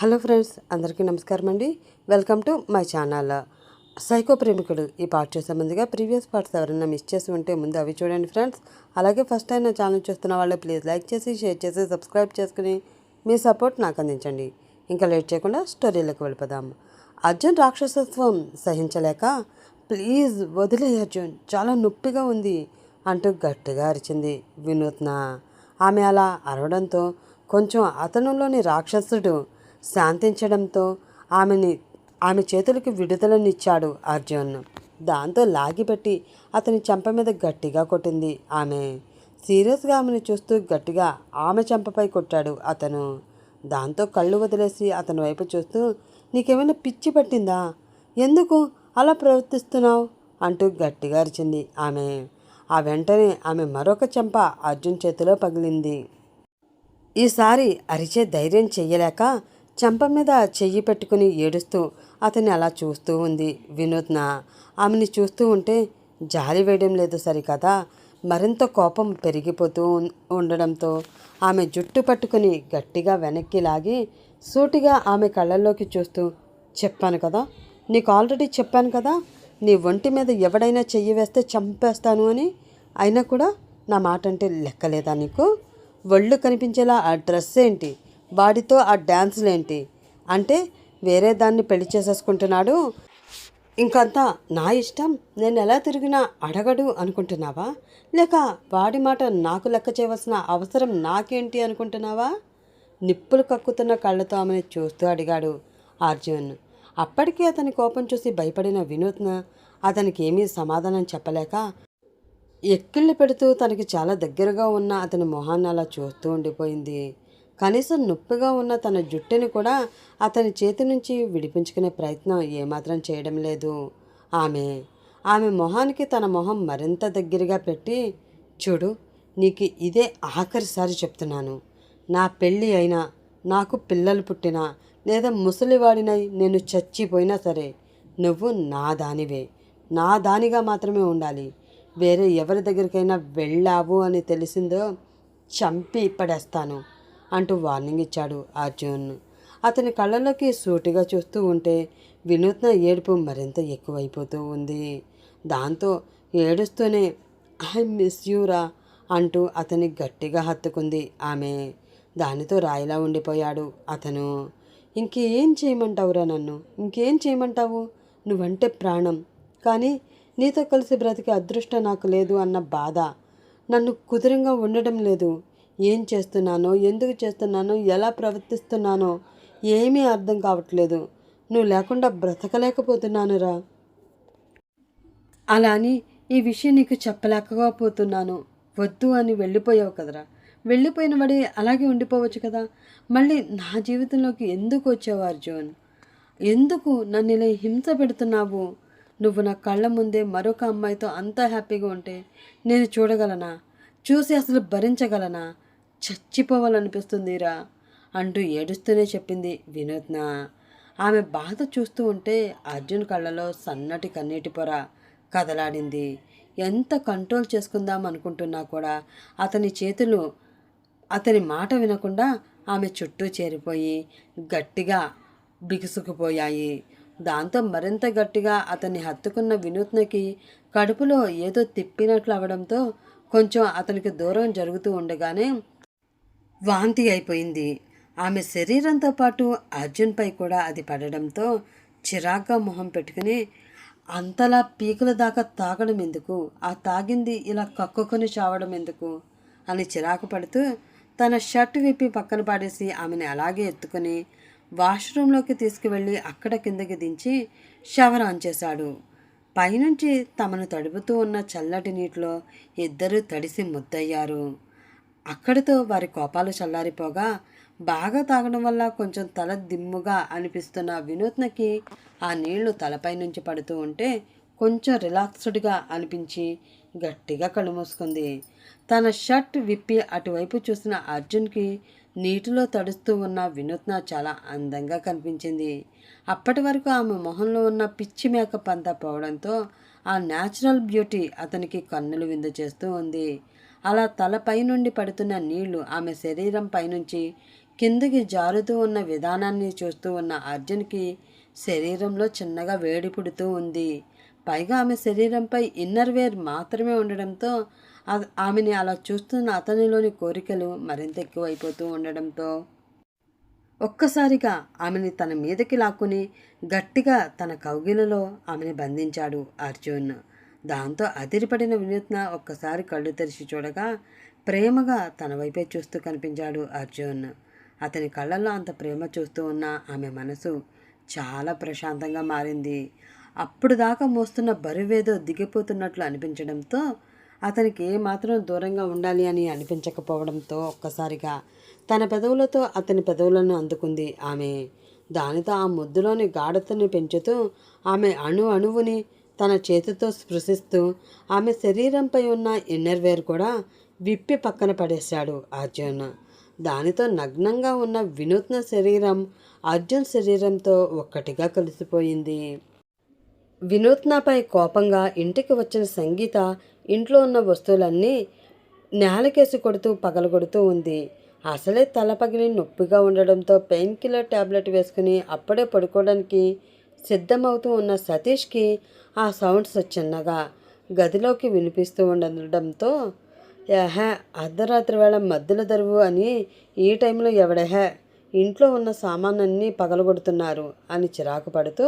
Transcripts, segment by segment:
Hello friends అందరికీ నమస్కారం అండి. Welcome to my channel. Psycho ప్రేమికుడు ఈ పార్ట్ చూసే ముందుగా ప్రీవియస్ పార్ట్స్ ఎవరైనా మిస్ చేసి ఉంటే ముందు అవి చూడండి ఫ్రెండ్స్. అలాగే ఫస్ట్ టైం నా ఛానల్ చూస్తున్న వాళ్ళు ప్లీజ్ లైక్ చేసి షేర్ చేసి సబ్స్క్రైబ్ చేసుకుని మీ సపోర్ట్ నాకు అందించండి. ఇంకా లేట్ చేయకుండా స్టోరీలోకి వెళ్ళిపోదాం. అర్జున్ రాక్షసత్వం సహించలేక ప్లీజ్ వదిలే అర్జున్ చాలా నొప్పిగా ఉంది అంటూ గట్టిగా అరిచింది వినూత్న. ఆమె అలా అరవడంతో కొంచెం అతనులోని రాక్షసుడు శాంతించడంతో ఆమెని ఆమె చేతులకి విడుదలనిచ్చాడు అర్జున్. దాంతో లాగిపెట్టి అతని చెంప మీద గట్టిగా కొట్టింది ఆమె. సీరియస్గా ఆమెను చూస్తూ గట్టిగా ఆమె చెంపపై కొట్టాడు అతను. దాంతో కళ్ళు వదిలేసి అతని వైపు చూస్తూ నీకేమైనా పిచ్చి పట్టిందా? ఎందుకు అలా ప్రవర్తిస్తున్నావు? అంటూ గట్టిగా అరిచింది ఆమె. ఆ వెంటనే ఆమె మరొక చెంప అర్జున్ చేతిలో పగిలింది. ఈసారి అరిచే ధైర్యం చెయ్యలేక చెంప మీద చెయ్యి పెట్టుకుని ఏడుస్తూ అతన్ని అలా చూస్తూ ఉంది వినూత్న ఆమెని చూస్తూ ఉంటే జాలి వేయడం లేదు సరికదా? మరింత కోపం పెరిగిపోతూ ఉండడంతో ఆమె జుట్టు పట్టుకుని గట్టిగా వెనక్కి లాగి సూటిగా ఆమె కళ్ళల్లోకి చూస్తూ చెప్పాను కదా నీకు ఆల్రెడీ చెప్పాను కదా నీ ఒంటి మీద ఎవడైనా చెయ్యి వేస్తే చంపేస్తాను అని? అయినా కూడా నా మాట అంటే లెక్కలేదా నీకు? ఒళ్ళు కనిపించేలా ఆ డ్రెస్ ఏంటి? వాడితో ఆ డ్యాన్సులేంటి? అంటే వేరే దాన్ని పెళ్ళి చేసేసుకుంటున్నాడు. ఇంకంతా నా ఇష్టం. నేను ఎలా తిరిగినా అడగడు అనుకుంటున్నావా? లేక వాడి మాట నాకు లెక్క చేయవలసిన అవసరం నాకేంటి అనుకుంటున్నావా? నిప్పులు కక్కుతున్న కళ్ళతో ఆమెను చూస్తూ అడిగాడు అర్జున్. అప్పటికే అతని కోపం చూసి భయపడిన వినూత్న అతనికి ఏమీ సమాధానం చెప్పలేక ఎక్కిళ్ళు పెడుతూ తనకి చాలా దగ్గరగా ఉన్న అతని మొహాన్ని అలా చూస్తూ ఉండిపోయింది. కనీసం నొప్పిగా ఉన్న తన జుట్టుని కూడా అతని చేతి నుంచి విడిపించుకునే ప్రయత్నం ఏమాత్రం చేయడం లేదు. ఆమె ఆమె మొహానికి తన మొహం మరింత దగ్గరగా పెట్టి చూడు నీకు ఇదే ఆఖరిసారి చెప్తున్నాను. నా పెళ్ళి అయినా నాకు పిల్లలు పుట్టినా లేదా ముసలివాడినై నేను చచ్చిపోయినా సరే నువ్వు నా దానివే. నా దానిగా మాత్రమే ఉండాలి. వేరే ఎవరి దగ్గరికైనా వెళ్ళావు అని తెలిసిందో చంపి పడేస్తాను. అంటూ వార్నింగ్ ఇచ్చాడు అర్జున్. అతని కళ్ళలోకి సూటిగా చూస్తూ ఉంటే వినూత్న ఏడుపు మరింత ఎక్కువైపోతూ ఉంది. దాంతో ఏడుస్తూనే ఐ మిస్ యూరా అంటూ అతని గట్టిగా హత్తుకుంది ఆమె. దానితో రాయిలా ఉండిపోయాడు అతను. ఇంకేం చేయమంటావురా నన్ను? ఇంకేం చేయమంటావు? నువ్వంటే ప్రాణం. కానీ నీతో కలిసి బ్రతికే అదృష్టం నాకు లేదు అన్న బాధ. నన్ను కుదురంగా ఉండడం లేదు. ఏం చేస్తున్నానో ఎందుకు చేస్తున్నానో ఎలా ప్రవర్తిస్తున్నానో ఏమీ అర్థం కావట్లేదు. నువ్వు లేకుండా బ్రతకలేకపోతున్నానురా. అలా అని ఈ విషయం నీకు చెప్పలేకపోతున్నాను. వద్దు అని వెళ్ళిపోయావు కదరా. వెళ్ళిపోయిన వాడి అలాగే ఉండిపోవచ్చు కదా. మళ్ళీ నా జీవితంలోకి ఎందుకు వచ్చావు అర్జున్? ఎందుకు నన్ను ఇలా హింస పెడుతున్నావు? నువ్వు నా కళ్ళ ముందే మరొక అమ్మాయితో అంత హ్యాపీగా ఉంటే నేను చూడగలనా? చూసి అసలు భరించగలనా? చచ్చిపోవాలనిపిస్తుందిరా అంటూ ఏడుస్తూనే చెప్పింది వినూత్న. ఆమె బాధ చూస్తూ ఉంటే అర్జున్ కళ్ళలో సన్నటి కన్నీటి పొర కదలాడింది. ఎంత కంట్రోల్ చేసుకుందాం అనుకుంటున్నా కూడా అతని చేతులు అతని మాట వినకుండా ఆమె చుట్టూ చేరిపోయి గట్టిగా బిగుసుకుపోయాయి. దాంతో మరింత గట్టిగా అతన్ని హత్తుకున్న వినూత్నకి కడుపులో ఏదో తిప్పినట్లు అవడంతో కొంచెం అతనికి దూరం జరుగుతూ ఉండగానే వాంతి అయిపోయింది. ఆమె శరీరంతో పాటు అర్జున్పై కూడా అది పడడంతో చిరాగ్గా మొహం పెట్టుకుని అంతలా పీకుల దాకా తాగడం ఎందుకు? ఆ తాగింది ఇలా కక్కుకొని చావడం ఎందుకు? అని చిరాకు పడుతూ తన షర్ట్ విప్పి పక్కన పాడేసి ఆమెను అలాగే ఎత్తుకుని వాష్రూంలోకి తీసుకువెళ్ళి అక్కడ కిందకి దించి షవర్ ఆన్ చేశాడు. పైనుంచి తమను తడుపుతూ ఉన్న చల్లటి నీటిలో ఇద్దరూ తడిసి ముద్దయ్యారు. అక్కడితో వారి కోపాలు చల్లారిపోగా బాగా తాగడం వల్ల కొంచెం తల దిమ్ముగా అనిపిస్తున్న వినూత్నకి ఆ నీళ్ళు తలపై నుంచి పడుతూ ఉంటే కొంచెం రిలాక్స్డ్గా అనిపించి గట్టిగా కళ్ళు మూసుకుంది. తన షర్ట్ విప్పి అటువైపు చూసిన అర్జున్కి నీటిలో తడుస్తూ ఉన్న వినూత్న చాలా అందంగా కనిపించింది. అప్పటి వరకు ఆమె మొహంలో ఉన్న పిచ్చి మేకప్ అంతా పోవడంతో ఆ న్యాచురల్ బ్యూటీ అతనికి కన్నులు విందు చేస్తూ ఉంది. అలా తలపై నుండి పడుతున్న నీళ్ళు ఆమె శరీరం పైనుంచి కిందికి జారుతూ ఉన్న విధానాన్ని చూస్తూ ఉన్న అర్జున్కి శరీరంలో చిన్నగా వేడి పుడుతూ ఉంది. పైగా ఆమె శరీరంపై ఇన్నర్ వేర్ మాత్రమే ఉండడంతో ఆమెని అలా చూస్తున్న అతనిలోని కోరికలు మరింత ఎక్కువైపోతూ ఉండడంతో ఒక్కసారిగా ఆమెని తన మీదకి లాక్కుని గట్టిగా తన కౌగిలలో ఆమెని బంధించాడు అర్జున్. దాంతో అదిరిపడిన వినూత్న ఒక్కసారి కళ్ళు తెరిచి చూడగా ప్రేమగా తన వైపే చూస్తూ కనిపించాడు అర్జున్. అతని కళ్ళల్లో అంత ప్రేమ చూస్తూ ఉన్న ఆమె మనసు చాలా ప్రశాంతంగా మారింది. అప్పుడు దాకా మోస్తున్న బరువేదో దిగిపోతున్నట్లు అనిపించడంతో అతనికి ఏమాత్రం దూరంగా ఉండాలి అని అనిపించకపోవడంతో ఒక్కసారిగా తన పెదవులతో అతని పెదవులను అందుకుంది ఆమె. దానితో ఆ ముద్దులోని గాఢతను పెంచుతూ ఆమె అణు అణువుని తన చేతితో స్పృశిస్తూ ఆమె శరీరంపై ఉన్న ఇన్నర్వేర్ కూడా విప్పి పక్కన పడేశాడు అర్జున్. దానితో నగ్నంగా ఉన్న వినూత్న శరీరం అర్జున్ శరీరంతో ఒక్కటిగా కలిసిపోయింది. వినూత్నపై కోపంగా ఇంటికి వచ్చిన సంగీత ఇంట్లో ఉన్న వస్తువులన్నీ నేలకేసి కొడుతూ పగలగొడుతూ ఉంది. అసలే తల పగిలి నొప్పిగా ఉండడంతో పెయిన్ కిల్లర్ ట్యాబ్లెట్ వేసుకుని అప్పుడే పడుకోవడానికి సిద్ధమవుతూ ఉన్న సతీష్కి ఆ సౌండ్స్ చిన్నగా గదిలోకి వినిపిస్తూ ఉండడంతో ఏహే అర్ధరాత్రి వేళ మధ్యలో దరువు అని ఈ టైంలో ఎవడెహే ఇంట్లో ఉన్న సామానన్నీ పగలగొడుతున్నారు అని చిరాకు పడుతూ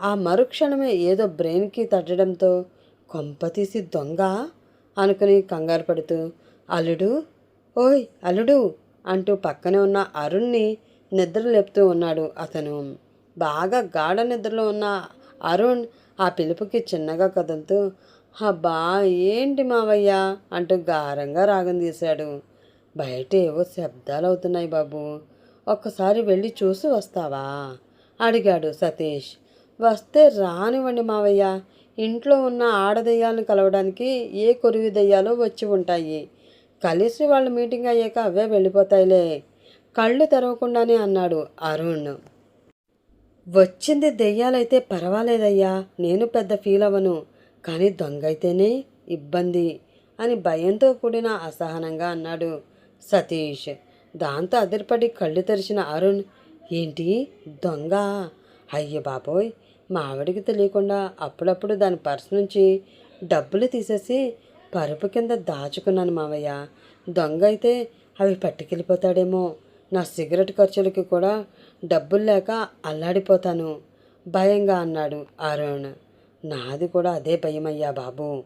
ఆ మరుక్షణమే ఏదో బ్రెయిన్కి తట్టడంతో కొంపతీసి దొంగ అనుకుని కంగారు పడుతూ అల్లుడు ఓయ్ అల్లుడు అంటూ పక్కనే ఉన్న అరుణ్ని నిద్ర లేపుతూ ఉన్నాడు అతను. బాగా గాఢ నిద్రలో ఉన్న అరుణ్ ఆ పిలుపుకి చిన్నగా కదులుతూ అబ్బా ఏంటి మావయ్య? అంటూ గారంగా రాగం తీశాడు. బయట ఏవో శబ్దాలు అవుతున్నాయి బాబు. ఒక్కసారి వెళ్ళి చూసి వస్తావా? అడిగాడు సతీష్. వస్తే రానివ్వండి మావయ్య. ఇంట్లో ఉన్న ఆడదయ్యాలను కలవడానికి ఏ కొరివి దెయ్యాలో వచ్చి ఉంటాయి? కలిసి వాళ్ళు మీటింగ్ అయ్యాక అవే వెళ్ళిపోతాయిలే. కళ్ళు తెరవకుండానే అన్నాడు అరుణ్. వచ్చింది దెయ్యాలైతే పర్వాలేదయ్యా నేను పెద్ద ఫీల్ అవ్వను కానీ దొంగ అయితేనే ఇబ్బంది అని భయంతో కూడిన అసహనంగా అన్నాడు సతీష్. దాంతో అదిరిపడి కళ్ళు తెరిచిన అరుణ్ ఏంటి? దొంగ? అయ్య బాబోయ్! మా ఆవిడికి తెలియకుండా అప్పుడప్పుడు దాని పర్స్ నుంచి డబ్బులు తీసేసి పరుపు కింద దాచుకున్నాను మావయ్య. దొంగ అయితే అవి పట్టుకెళ్ళిపోతాడేమో. నా సిగరెట్ ఖర్చులకి కూడా డబ్బులు లేక అల్లాడిపోతాను. భయంగా అన్నాడు అరుణ్. నాది కూడా అదే భయమయ్యా బాబు.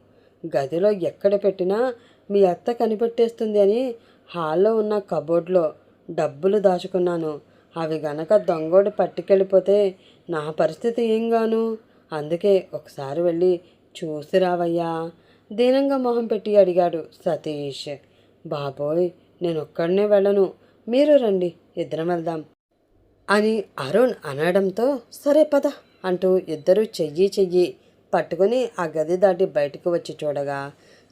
గదిలో ఎక్కడ పెట్టినా మీ అత్త కనిపెట్టేస్తుంది అని హాల్లో ఉన్న కబోర్డ్లో డబ్బులు దాచుకున్నాను. అవి గనక దొంగోడు పట్టుకెళ్ళిపోతే నా పరిస్థితి ఏం గాను అందుకే ఒకసారి వెళ్ళి చూసి రావయ్యా. దీనంగా మొహం పెట్టి అడిగాడు సతీష్. బాబోయ్ నేను ఒక్కడనే వెళ్ళను. మీరు రండి ఇద్దరం వెళ్దాం. అని అరుణ్ అనడంతో సరే పద అంటూ ఇద్దరూ చెయ్యి చెయ్యి పట్టుకుని ఆ గది దాటి బయటకు వచ్చి చూడగా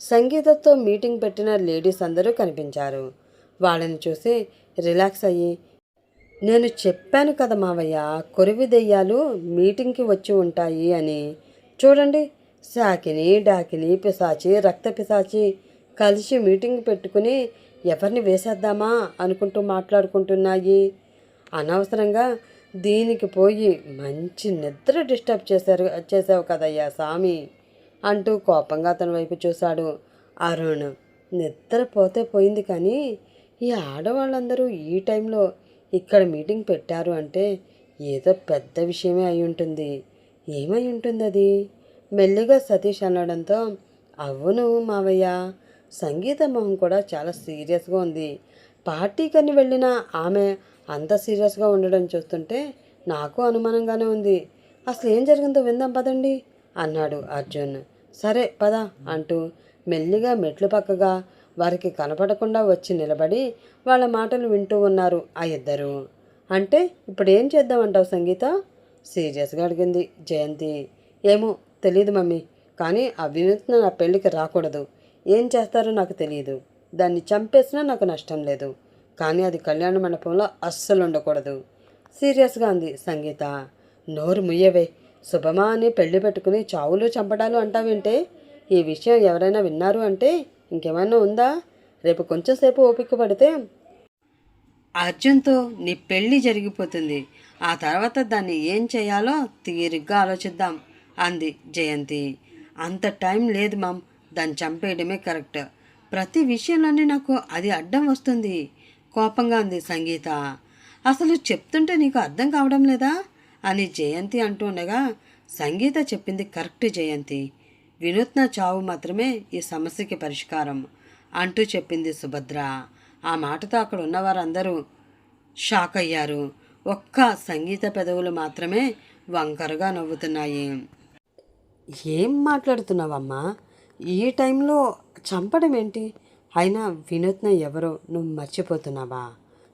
సంగీతతో మీటింగ్ పెట్టిన లేడీస్ అందరూ కనిపించారు. వాళ్ళని చూసి రిలాక్స్ అయ్యి నేను చెప్పాను కదా మావయ్య కొరివి దెయ్యాలు మీటింగ్కి వచ్చి ఉంటాయి అని. చూడండి శాకిని డాకిని పిశాచి రక్త పిశాచి కలిసి మీటింగ్ పెట్టుకుని ఎవరిని వేసేద్దామా అనుకుంటూ మాట్లాడుకుంటున్నాయి. అనవసరంగా దీనికి పోయి మంచి నిద్ర డిస్టర్బ్ చేశారు చేసావు కదయ్యా స్వామి అంటూ కోపంగా అతని వైపు చూశాడు. అరుణ్ నిద్ర పోతే పోయింది కానీ ఈ ఆడవాళ్ళందరూ ఈ టైంలో ఇక్కడ మీటింగ్ పెట్టారు అంటే ఏదో పెద్ద విషయమే అయి ఉంటుంది. ఏమై ఉంటుంది అది మెల్లిగా సతీష్ అనడంతో అవును మావయ్య సంగీత మొహం కూడా చాలా సీరియస్గా ఉంది. పార్టీకని వెళ్ళిన ఆమె అంత సీరియస్గా ఉండడం చూస్తుంటే నాకు అనుమానంగానే ఉంది. అసలు ఏం జరిగిందో విందాం పదండి అన్నాడు అర్జున్. సరే పద అంటూ మెల్లిగా మెట్లు పక్కగా వారికి కనపడకుండా వచ్చి నిలబడి వాళ్ళ మాటలు వింటూ ఉన్నారు ఆ ఇద్దరు. అంటే ఇప్పుడు ఏం చేద్దామంటావు సంగీత? సీరియస్గా అడిగింది జయంతి. ఏమో తెలియదు మమ్మీ కానీ ఆ వినూత్న నా పెళ్ళికి రాకూడదు. ఏం చేస్తారో నాకు తెలియదు దాన్ని చంపేసినా నాకు నష్టం లేదు. కానీ అది కళ్యాణ మండపంలో అస్సలు ఉండకూడదు. సీరియస్గా అంది సంగీత. నోరు ముయ్యవే. శుభమా అని పెళ్ళి పెట్టుకుని చావులు చంపడాలు అంటావేంటే? ఈ విషయం ఎవరైనా విన్నారు అంటే ఇంకేమైనా ఉందా? రేపు కొంచెం సేపు ఓపిక పడితే? అర్జున్తో నీ పెళ్ళి జరిగిపోతుంది. ఆ తర్వాత దాన్ని ఏం చేయాలో తీరిగ్గా ఆలోచిద్దాం అంది జయంతి. అంత టైం లేదు మామ్. దాన్ని చంపేయడమే కరెక్ట్. ప్రతి విషయంలోనే నాకు అది అడ్డం వస్తుంది. కోపంగా అంది సంగీత. అసలు చెప్తుంటే నీకు అర్థం కావడం లేదా? అని జయంతి అంటుండగా సంగీత చెప్పింది కరెక్ట్ జయంతి. వినూత్న చావు మాత్రమే ఈ సమస్యకి పరిష్కారం అంటూ చెప్పింది సుభద్ర. ఆ మాటతో అక్కడ ఉన్నవారందరూ షాక్ అయ్యారు. ఒక్క సంగీత పెదవులు మాత్రమే వంకరగా నవ్వుతున్నాయి. ఏం మాట్లాడుతున్నావమ్మా? ఈ టైంలో చంపడం ఏంటి? అయినా వినూత్న ఎవరో నువ్వు మర్చిపోతున్నావా?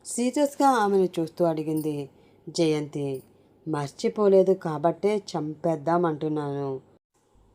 సీరియస్గా ఆమెను చూస్తూ అడిగింది. జయంతి మర్చిపోలేదు కాబట్టే చంపేద్దామంటున్నాను.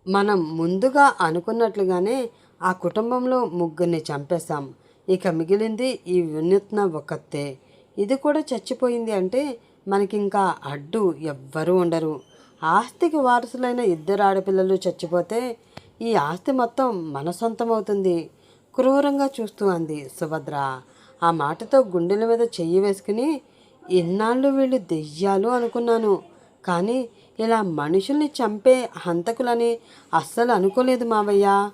మనం ముందుగా అనుకున్నట్లుగానే ఆ కుటుంబంలో ముగ్గురిని చంపేశాం. ఇక మిగిలింది ఈ వినూత్న ఒక్కతే. ఇది కూడా చచ్చిపోయింది అంటే మనకింకా అడ్డు ఎవ్వరూ ఉండరు. ఆస్తికి వారసులైన ఇద్దరు ఆడపిల్లలు చచ్చిపోతే ఈ ఆస్తి మొత్తం మన సొంతం అవుతుంది క్రూరంగా చూస్తూ అంది సుభద్ర. ఆ మాటతో గుండెల మీద చెయ్యి వేసుకుని ఇన్నాళ్ళు వీళ్ళు దెయ్యాలు అనుకున్నాను. కానీ ఇలా మనుషుల్ని చంపే హంతకులని అస్సలు అనుకోలేదు మావయ్య.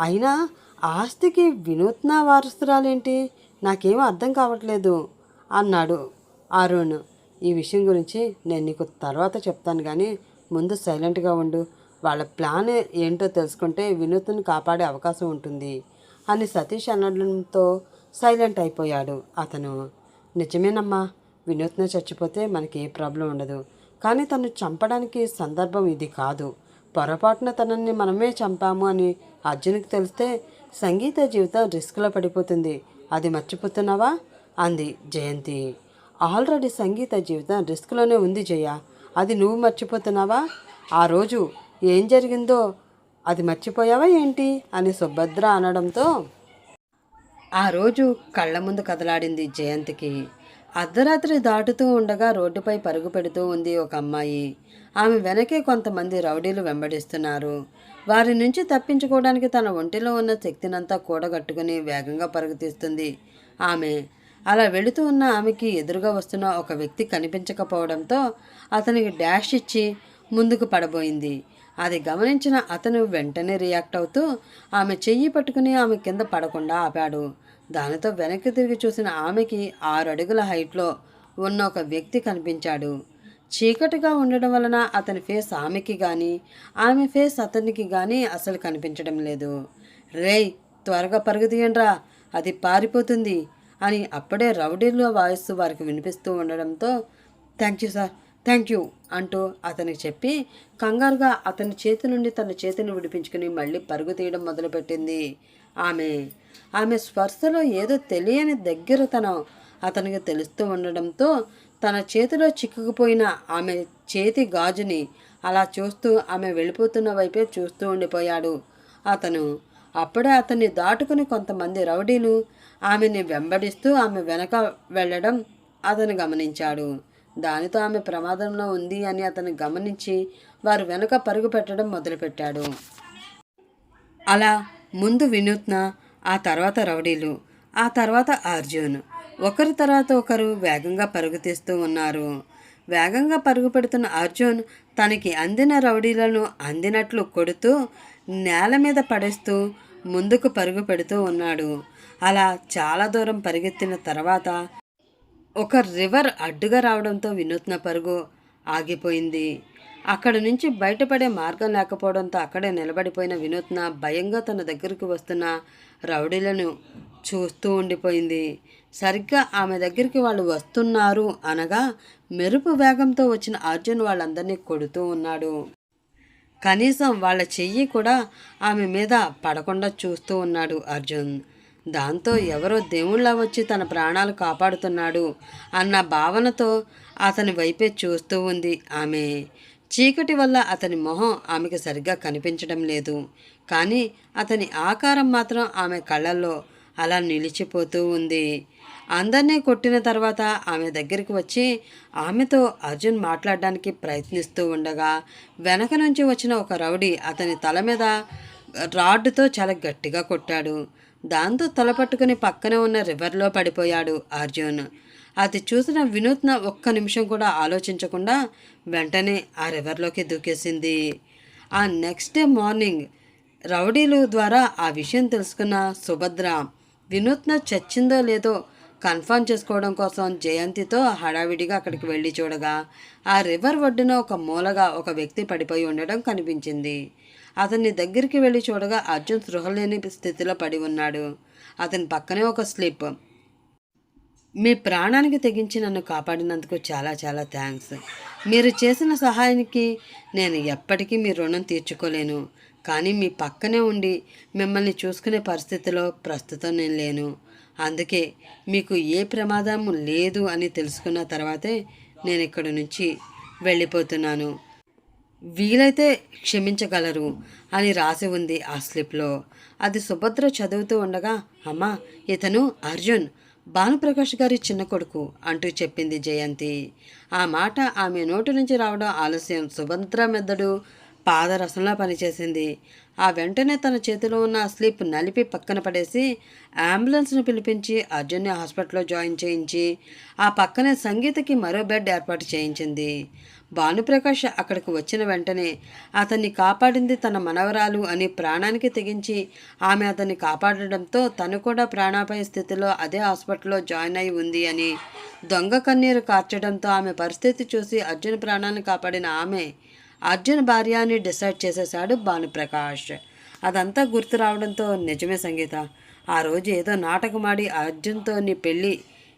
అయినా ఆస్తికి వినూత్న వారసురాలేంటి? నాకేం అర్థం కావట్లేదు అన్నాడు అరుణ్. ఈ విషయం గురించి నేను నీకు తర్వాత చెప్తాను కానీ ముందు సైలెంట్గా ఉండు. వాళ్ళ ప్లాన్ ఏంటో తెలుసుకుంటే వినూత్ను కాపాడే అవకాశం ఉంటుంది. అని సతీష్ అనడంతో సైలెంట్ అయిపోయాడు. అతను నిజమేనమ్మా వినూత్న చచ్చిపోతే మనకి ఏ ప్రాబ్లం ఉండదు. కానీ తను చంపడానికి సందర్భం ఇది కాదు. పొరపాటున తనని మనమే చంపాము అని అర్జున్కి తెలిస్తే సంగీత జీవితం రిస్క్లో పడిపోతుంది. అది మర్చిపోతున్నావా? అంది జయంతి. ఆల్రెడీ సంగీత జీవితం రిస్క్లోనే ఉంది జయ. అది నువ్వు మర్చిపోతున్నావా? ఆ రోజు ఏం జరిగిందో అది మర్చిపోయావా ఏంటి? అని సుభద్ర అనడంతో ఆ రోజు కళ్ళ ముందు కదలాడింది జయంతికి. అర్ధరాత్రి దాటుతూ ఉండగా రోడ్డుపై పరుగు పెడుతూ ఉంది ఒక అమ్మాయి. ఆమె వెనకే కొంతమంది రౌడీలు వెంబడిస్తున్నారు. వారి నుంచి తప్పించుకోవడానికి తన ఒంటిలో ఉన్న శక్తినంతా కూడగట్టుకుని వేగంగా పరుగుతీస్తుంది ఆమె. అలా వెళుతూ ఉన్న ఆమెకి ఎదురుగా వస్తున్న ఒక వ్యక్తి కనిపించకపోవడంతో అతనికి డాష్ ఇచ్చి ముందుకు పడబోయింది. అది గమనించిన అతను వెంటనే రియాక్ట్ అవుతూ ఆమె చెయ్యి పట్టుకుని ఆమె కింద పడకుండా ఆపాడు. దానితో వెనక్కి తిరిగి చూసిన ఆమెకి ఆరు అడుగుల హైట్లో ఉన్న ఒక వ్యక్తి కనిపించాడు. చీకటిగా ఉండడం వలన అతని ఫేస్ ఆమెకి కానీ ఆమె ఫేస్ అతనికి కానీ అసలు కనిపించడం లేదు. రేయ్ త్వరగా పరుగుదీయండ్రా అది పారిపోతుంది అని అప్పుడే రౌడీలో వాయిస్ వారికి వినిపిస్తూ ఉండడంతో thank you sir thank you అంటూ అతనికి చెప్పి కంగారుగా అతని చేతి నుండి తన చేతిని విడిపించుకుని మళ్ళీ పరుగు తీయడం మొదలుపెట్టింది. ఆమె ఆమె స్పర్శలో ఏదో తెలియని దగ్గరతనం అతనికి తెలుస్తూ ఉండడంతో తన చేతిలో చిక్కుకుపోయిన ఆమె చేతి గాజుని అలా చూస్తూ ఆమె వెళ్ళిపోతున్న వైపే చూస్తూ ఉండిపోయాడు. అతను అప్పుడే అతన్ని దాటుకుని కొంతమంది రౌడీలు ఆమెని వెంబడిస్తూ ఆమె వెనక వెళ్ళడం అతను గమనించాడు. దానితో ఆమె ప్రమాదంలో ఉంది అని అతను గమనించి వారు వెనుక పరుగు పెట్టడం మొదలుపెట్టాడు. అలా ముందు వినూత్న ఆ తర్వాత రౌడీలు ఆ తర్వాత అర్జున్. ఒకరి తర్వాత ఒకరు వేగంగా పరుగు తీస్తూ ఉన్నారు. వేగంగా పరుగు పెడుతున్న అర్జున్ తనకి అందిన రౌడీలను అందినట్లు కొడుతూ నేల మీద పడేస్తూ ముందుకు పరుగు పెడుతూ ఉన్నాడు. అలా చాలా దూరం పరిగెత్తిన తర్వాత ఒక రివర్ అడ్డుగా రావడంతో వినూత్న పరుగు ఆగిపోయింది. అక్కడ నుంచి బయటపడే మార్గం లేకపోవడంతో అక్కడే నిలబడిపోయిన వినూత్న భయంగా తన దగ్గరకు వస్తున్న రౌడీలను చూస్తూ ఉండిపోయింది. సరిగ్గా ఆమె దగ్గరికి వాళ్ళు వస్తున్నారు అనగా మెరుపు వేగంతో వచ్చిన అర్జున్ వాళ్ళందరినీ కొడుతూ ఉన్నాడు. కనీసం వాళ్ళ చెయ్యి కూడా ఆమె మీద పడకుండా చూస్తూ ఉన్నాడు అర్జున్. దాంతో ఎవరో దేవుళ్ళ వచ్చి తన ప్రాణాలు కాపాడుతున్నాడు అన్న భావనతో అతని వైపే చూస్తూ ఉంది ఆమె. చీకటి వల్ల అతని మొహం ఆమెకు సరిగ్గా కనిపించడం లేదు. కానీ అతని ఆకారం మాత్రం ఆమె కళ్ళల్లో అలా నిలిచిపోతూ ఉంది. అందరినీ కొట్టిన తర్వాత ఆమె దగ్గరికి వచ్చి ఆమెతో అర్జున్ మాట్లాడడానికి ప్రయత్నిస్తూ ఉండగా వెనక నుంచి వచ్చిన ఒక రౌడీ అతని తల మీద రాడ్డుతో చాలా గట్టిగా కొట్టాడు. దాంతో తలపట్టుకుని పక్కనే ఉన్న రివర్లో పడిపోయాడు అర్జున్. అది చూసిన వినూత్న ఒక్క నిమిషం కూడా ఆలోచించకుండా వెంటనే ఆ రివర్లోకి దూకేసింది. ఆ నెక్స్ట్ డే మార్నింగ్ రౌడీలు ద్వారా ఆ విషయం తెలుసుకున్న సుభద్ర వినూత్న చచ్చిందో లేదో కన్ఫర్మ్ చేసుకోవడం కోసం జయంతితో హడావిడిగా అక్కడికి వెళ్ళి చూడగా ఆ రివర్ ఒడ్డున ఒక మూలగా ఒక వ్యక్తి పడిపోయి ఉండడం కనిపించింది. అతన్ని దగ్గరికి వెళ్ళి చూడగా అర్జున్ సృహలేని స్థితిలో పడి ఉన్నాడు. అతని పక్కనే ఒక స్లిప్. మీ ప్రాణానికి తెగించి నన్ను కాపాడినందుకు చాలా చాలా థ్యాంక్స్. మీరు చేసిన సహాయానికి నేను ఎప్పటికీ మీ రుణం తీర్చుకోలేను. కానీ మీ పక్కనే ఉండి మిమ్మల్ని చూసుకునే పరిస్థితిలో ప్రస్తుతం నేను లేను. అందుకే మీకు ఏ ప్రమాదం లేదు అని తెలుసుకున్న తర్వాతే నేను ఇక్కడి నుంచి వెళ్ళిపోతున్నాను. వీలైతే క్షమించగలరు అని రాసి ఉంది ఆ స్లిప్లో. అది సుభద్ర చదువుతూ ఉండగా అమ్మా ఇతను అర్జున్ భానుప్రకాష్ గారి చిన్న కొడుకు అంటూ చెప్పింది జయంతి. ఆ మాట ఆమె నోటి నుంచి రావడం ఆలస్యం. సుభద్ర మెద్దడు పాదరసంలా పనిచేసింది. ఆ వెంటనే తన చేతిలో ఉన్న స్లిప్ నలిపి పక్కన పడేసి అంబులెన్స్ను పిలిపించి అర్జున్ని హాస్పిటల్లో జాయిన్ చేయించి ఆ పక్కనే సంగీతకి మరో బెడ్ ఏర్పాటు చేయించింది. భానుప్రకాష్ అక్కడికి వచ్చిన వెంటనే అతన్ని కాపాడింది తన మనవరాలు అని ప్రాణానికి తెగించి ఆమె అతన్ని కాపాడడంతో తను కూడా ప్రాణాపాయ స్థితిలో అదే హాస్పిటల్లో జాయిన్ అయి ఉంది అని దొంగ కన్నీరు కార్చడంతో ఆమె పరిస్థితి చూసి అర్జున్ ప్రాణాన్ని కాపాడిన ఆమె అర్జున్ భార్య అని డిసైడ్ చేసేశాడు భానుప్రకాష్. అదంతా గుర్తు రావడంతో నిజమే సంగీత. ఆ రోజు ఏదో నాటకమాడి అర్జున్తో నీ పెళ్ళి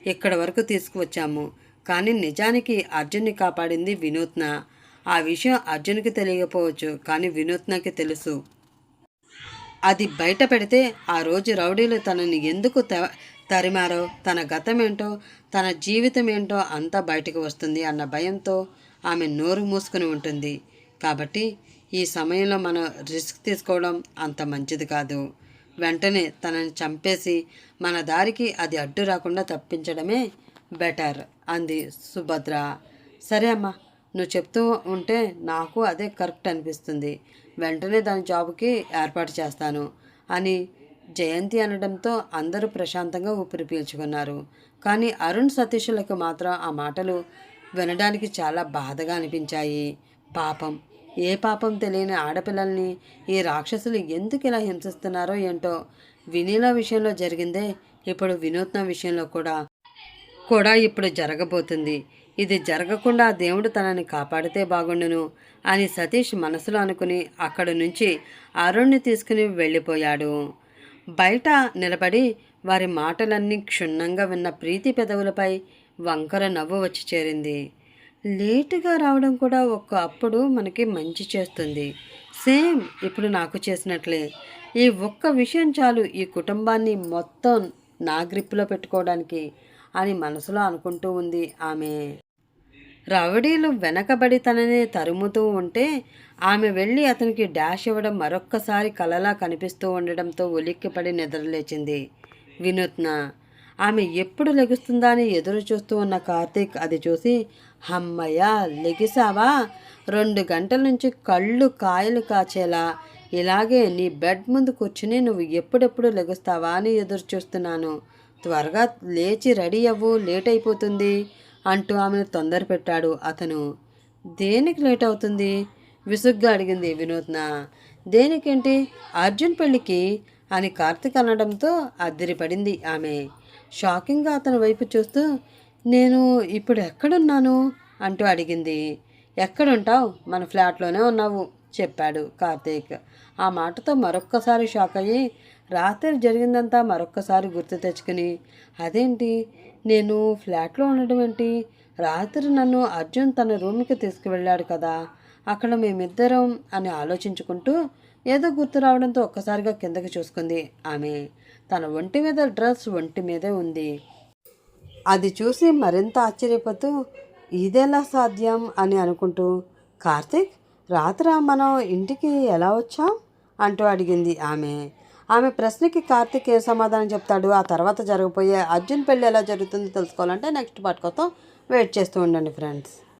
ఇక్కడి వరకు తీసుకువచ్చాము. కానీ నిజానికి అర్జున్ని కాపాడింది వినూత్న. ఆ విషయం అర్జున్కి తెలియకపోవచ్చు కానీ వినూత్నకి తెలుసు. అది బయట పెడితే ఆ రోజు రౌడీలు తనని ఎందుకు త తరిమారో తన గతం ఏంటో తన జీవితం ఏంటో అంతా బయటకు వస్తుంది అన్న భయంతో ఆమె నోరు మూసుకుని ఉంటుంది. కాబట్టి ఈ సమయంలో మనం రిస్క్ తీసుకోవడం అంత మంచిది కాదు. వెంటనే తనని చంపేసి మన దారికి అది అడ్డు రాకుండా తప్పించడమే బెటర్ అంది సుభద్ర. సరే అమ్మా నువ్వు చెప్తూ ఉంటే నాకు అదే కరెక్ట్ అనిపిస్తుంది. వెంటనే దాని జాబ్కి ఏర్పాటు చేస్తాను అని జయంతి అనడంతో అందరూ ప్రశాంతంగా ఊపిరి పీల్చుకున్నారు. కానీ అరుణ్ సతీషులకు మాత్రం ఆ మాటలు వినడానికి చాలా బాధగా అనిపించాయి. పాపం ఏ పాపం తెలియని ఆడపిల్లల్ని ఈ రాక్షసులు ఎందుకు ఇలా హింసిస్తున్నారో ఏంటో వినీల విషయంలో జరిగిందే ఇప్పుడు వినూత్న విషయంలో కూడా కూడా ఇప్పుడు జరగబోతుంది. ఇది జరగకుండా దేవుడు తనని కాపాడితే బాగుండును అని సతీష్ మనసులో అనుకుని అక్కడి నుంచి అరుణ్ని తీసుకుని వెళ్ళిపోయాడు. బయట నిలబడి వారి మాటలన్నీ క్షుణ్ణంగా విన్న ప్రీతి పెదవులపై వంకర నవ్వు వచ్చి చేరింది. లేటుగా రావడం కూడా ఒక అప్పుడు మనకి మంచి చేస్తుంది. సేమ్ ఇప్పుడు నాకు చేసినట్లే. ఈ ఒక్క విషయం చాలు ఈ కుటుంబాన్ని మొత్తం నా గ్రిప్లో పెట్టుకోవడానికి అని మనసులో అనుకుంటూ ఉంది ఆమె. రవడీలు వెనకబడి తనని తరుముతూ ఉంటే ఆమె వెళ్ళి అతనికి డాష్ ఇవ్వడం మరొక్కసారి కలలా కనిపిస్తూ ఉండడంతో ఉలిక్కిపడి నిద్రలేచింది. వినూత్న ఆమె ఎప్పుడు లెగుస్తుందా అని ఎదురు చూస్తూ ఉన్న కార్తీక్ అది చూసి హమ్మయ్య లెగిసావా రెండు గంటల నుంచి కళ్ళు కాయలు కాచేలా. ఇలాగే నీ బెడ్ ముందు కూర్చుని నువ్వు ఎప్పుడెప్పుడు లెగుస్తావా? అని ఎదురు చూస్తున్నాను. త్వరగా లేచి రెడీ అవ్వు లేట్ అయిపోతుంది అంటూ ఆమెను తొందర పెట్టాడు. అతను దేనికి లేట్ అవుతుంది? విసుగ్గా అడిగింది వినూత్న. దేనికేంటి? అర్జున్ పెళ్ళికి అని కార్తీక్ అనడంతో అద్దరిపడింది ఆమె. షాకింగ్గా అతని వైపు చూస్తూ నేను ఇప్పుడు ఎక్కడున్నాను? అంటూ అడిగింది. ఎక్కడుంటావు? మన ఫ్లాట్లోనే ఉన్నావు చెప్పాడు కార్తీక్. ఆ మాటతో మరొక్కసారి షాక్ అయ్యి రాత్రి జరిగిందంతా మరొక్కసారి గుర్తు తెచ్చుకుని అదేంటి? నేను ఫ్లాట్లో ఉండడం ఏంటి? రాత్రి నన్ను అర్జున్ తన రూమ్కి తీసుకువెళ్ళాడు కదా అక్కడ మేమిద్దరం అని ఆలోచించుకుంటూ ఏదో గుర్తు రావడంతో ఒక్కసారిగా కిందకి చూసుకుంది ఆమె. తన ఒంటి మీద డ్రెస్ ఒంటి మీదే ఉంది. అది చూసి మరింత ఆశ్చర్యపోతూ ఇదెలా సాధ్యం? అని అనుకుంటూ కార్తీక్ రాత్ర మనం ఇంటికి ఎలా వచ్చాం? అంటూ అడిగింది ఆమె. ఆమె ప్రశ్నకి కార్తీక్ ఏ సమాధానం చెప్తాడు? ఆ తర్వాత జరగబోయే అర్జున్ పెళ్ళి ఎలా జరుగుతుందో తెలుసుకోవాలంటే నెక్స్ట్ పార్ట్ కోసం వెయిట్ చేస్తూ ఉండండి ఫ్రెండ్స్.